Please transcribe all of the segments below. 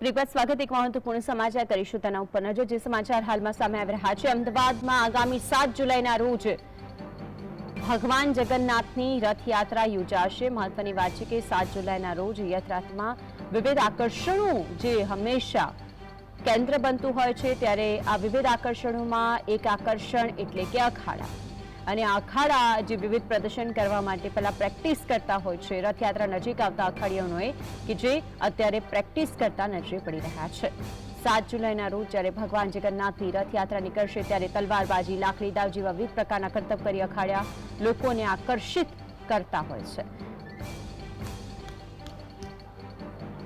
બ્રેકબાદ સ્વાગત એક મહત્વપૂર્ણ સમાચાર કરીશું તેના ઉપર નજર, જે સમાચાર હાલમાં સામે આવી રહ્યા છે. અમદાવાદમાં આગામી સાત જુલાઈના રોજ ભગવાન જગન્નાથની રથયાત્રા યોજાશે. મહત્વની વાત છે કે સાત જુલાઈના રોજ યાત્રામાં વિવિધ આકર્ષણો જે હંમેશા કેન્દ્ર બનતું હોય છે, ત્યારે આ વિવિધ આકર્ષણોમાં એક આકર્ષણ એટલે કે અખાડા. અને અખાડા જે વિવિધ પ્રદર્શન કરવા માટે પહેલાં પ્રેક્ટિસ કરતા હોય છે, રથયાત્રા નજીક આવતા અખાડીઓનોએ કે જે અત્યારે પ્રેક્ટિસ કરતા નજરે પડી રહ્યા છે. સાત જુલાઈના રોજ જ્યારે ભગવાન જગન્નાથની રથયાત્રા નીકળશે ત્યારે તલવારબાજી, લાકડી દાવ જેવા વિવિધ પ્રકારના કરતબ કરી અખાડ્યા લોકોને આકર્ષિત કરતા હોય છે.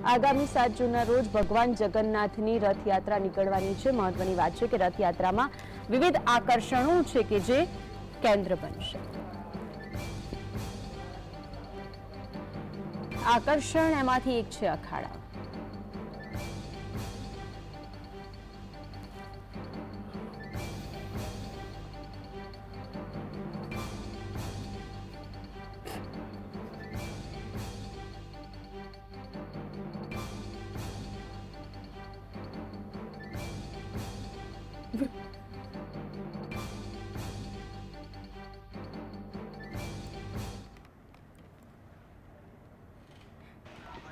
આગામી સાત જૂનના રોજ ભગવાન જગન્નાથની રથયાત્રા નીકળવાની છે. મહત્વની વાત છે કે રથયાત્રામાં વિવિધ આકર્ષણો છે કે જે કેન્દ્ર બનશે આકર્ષણ એમાંથી એક છે અખાડા.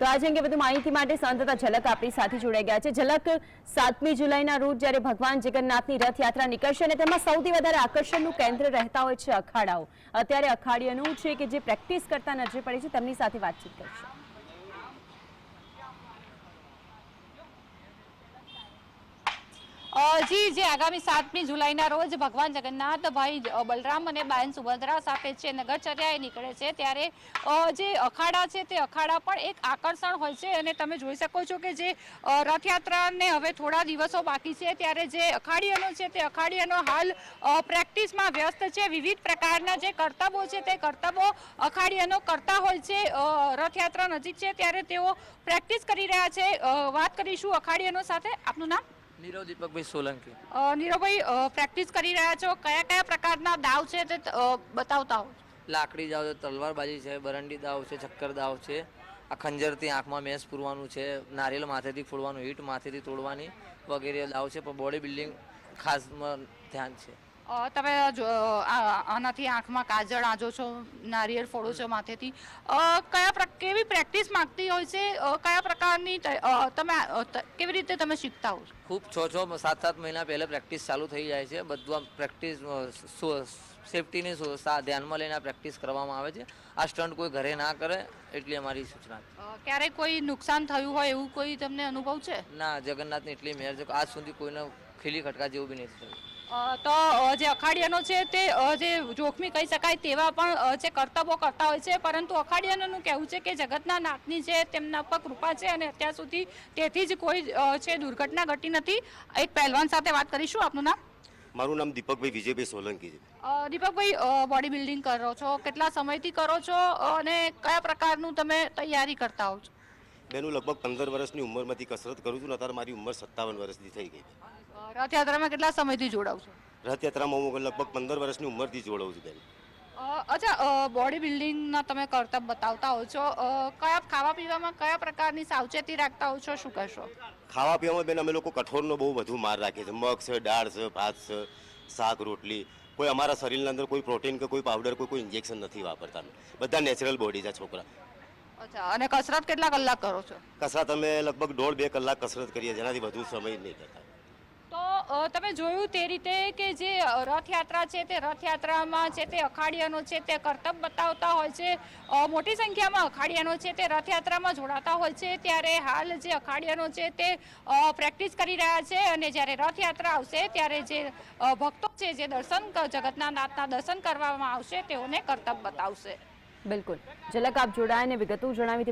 તો આજે અંગે વધુ માહિતી માટે સંતતા ઝલક આપણી સાથે જોડાઈ ગયા છે. ઝલક સાતમી જુલાઈના રોજ જ્યારે ભગવાન જગન્નાથની રથયાત્રા નીકળશે અને તેમાં સૌથી વધારે આકર્ષણનું કેન્દ્ર રહેતા હોય છે અખાડાઓ. અત્યારે અખાડીઓનું છે કે જે પ્રેક્ટિસ કરતા નજરે પડે છે, તેમની સાથે વાતચીત કરશે. જી, જે આગામી સાતમી જુલાઈના રોજ ભગવાન જગન્નાથ ભાઈ બલરામ અને બાયન સુભદ્રા સાથે છે, નગરચર્યાએ નીકળે છે, ત્યારે જે અખાડા છે તે અખાડા પણ એક આકર્ષણ હોય છે અને તમે જોઈ શકો છો કે જે રથયાત્રાને હવે થોડા દિવસો બાકી છે, ત્યારે જે અખાડીયનો છે તે અખાડીયનો હાલ પ્રેક્ટિસમાં વ્યસ્ત છે, વિવિધ પ્રકારના જે કરતબો છે તે કરતબો અખાડીયનો કરતા હોય છે રથયાત્રા નજીક છે, ત્યારે તેઓ પ્રેક્ટિસ કરી રહ્યા છે વાત કરીશું અખાડીયનો સાથે, આપનું નામ? નીરવ દીપકભાઈ સોલંકી. નીરવભાઈ પ્રેક્ટિસ કરી રહ્યા છો? કયા કયા પ્રકારના દાવ છે તે બતાવતા હો? લાકડી દાવ છે તલવારબાજી છે બરંડી દાવ છે ચક્કર દાવ છે. આ ખંજરથી આંખમાં મેસ પૂરવાનું છે નારિયેલ માથેથી ફોડવાનું હીટ માથેથી તોડવાની વગેરે દાવ છે પણ બોડી બિલ્ડિંગ ખાસ ધ્યાન છે. તમે આનાથી આંખમાં કાજળ આજો છો નારિયેળ ફોડો છો માથેથી. કયા કેવી પ્રેક્ટિસ માંગતી હોય છે? કયા પ્રકારની તમે કેવી રીતે તમે શીખતા હો ખૂબ છ છ સાત સાત મહિના પહેલાં પ્રેક્ટિસ ચાલુ થઈ જાય છે. બધું આમ પ્રેક્ટિસ સેફટીને ધ્યાનમાં લઈને પ્રેક્ટિસ કરવામાં આવે છે. આ સ્ટન્ટ કોઈ ઘરે ના કરે એટલી અમારી સૂચના ક્યારેક કોઈ નુકસાન થયું હોય એવું કોઈ તમને અનુભવ છે? ના જગન્નાથની એટલી મહેર છે આજ સુધી કોઈને ખીલી ખટકા જેવું બી નથી થયું. તો જે અખાડિયાનો છે તે જે જોખમી કહી શકાય તેવા પણ જે કરતબો કરતા હોય છે. પરંતુ અખાડિયાનું કહેવું છે કે જગતના નાથની છે તેમના પર કૃપા છે અને અત્યાર સુધી તેથી જ કોઈ છે દુર્ઘટના ઘટી નથી. એક પહેલવાન સાથે વાત કરીશું. આપનું નામ? મારું નામ દીપકભાઈ વિજયભાઈ સોલંકી છે. દીપકભાઈ બોડી બિલ્ડિંગ કરો છો. કેટલા સમયથી કરો છો? અને કયા પ્રકારનું તમે તૈયારી કરતા હો છો? બેનું લગભગ પંદર વર્ષની ઉંમરમાંથી કસરત કરું છું અત્યારે મારી ઉંમર સત્તાવન વર્ષની થઈ ગઈ રથયાત્રામાં કેટલા સમયથી જોડાવ છો? રથયાત્રામાં હું લગભગ પંદર વર્ષની ઉંમરથી જોડાઉં છું બેન. અચ્છા બોડી બિલ્ડિંગના તમે કરતબ બતાવતા હો છો. કયા ખાવા પીવામાં કયા પ્રકારની સાવચેતી રાખતા હો છો? શું કહેશો? ખાવા પીવામાં બેન અમે લોકો કઠોળનો બહુ વધુ માર રાખીએ છીએ. મગ છે દાળ છે ભાત છે શાક રોટલી. કોઈ અમારા શરીરના અંદર કોઈ પ્રોટીન કે કોઈ પાવડર કોઈ કોઈ ઇન્જેક્શન નથી વાપરતા. બધા નેચરલ બોડી છે છોકરા. અચ્છા અને કસરત કેટલા કલાક કરો છો? કસરત અમે લગભગ દોઢ બે કલાક કસરત કરીએ જેનાથી વધુ સમય નહીં કરતા તો તમે જોયું તે રીતે કે જે રથયાત્રા છે તે રથયાત્રામાં છે તે અખાડિયાનો છે તે કરતબ બતાવતા હોય છે મોટી સંખ્યામાં અખાડિયાનો છે તે રથયાત્રામાં જોડાતા હોય છે ત્યારે હાલ જે અખાડિયાનો છે તે પ્રેક્ટિસ કરી રહ્યા છે અને જ્યારે રથયાત્રા આવશે ત્યારે જે ભક્તો છે જે દર્શન જગતના નાથના દર્શન કરવામાં આવશે તેઓને કરતબ બતાવશે. બિલકુલ. ઝલક આપ જોડાયને વિગતો જણાવી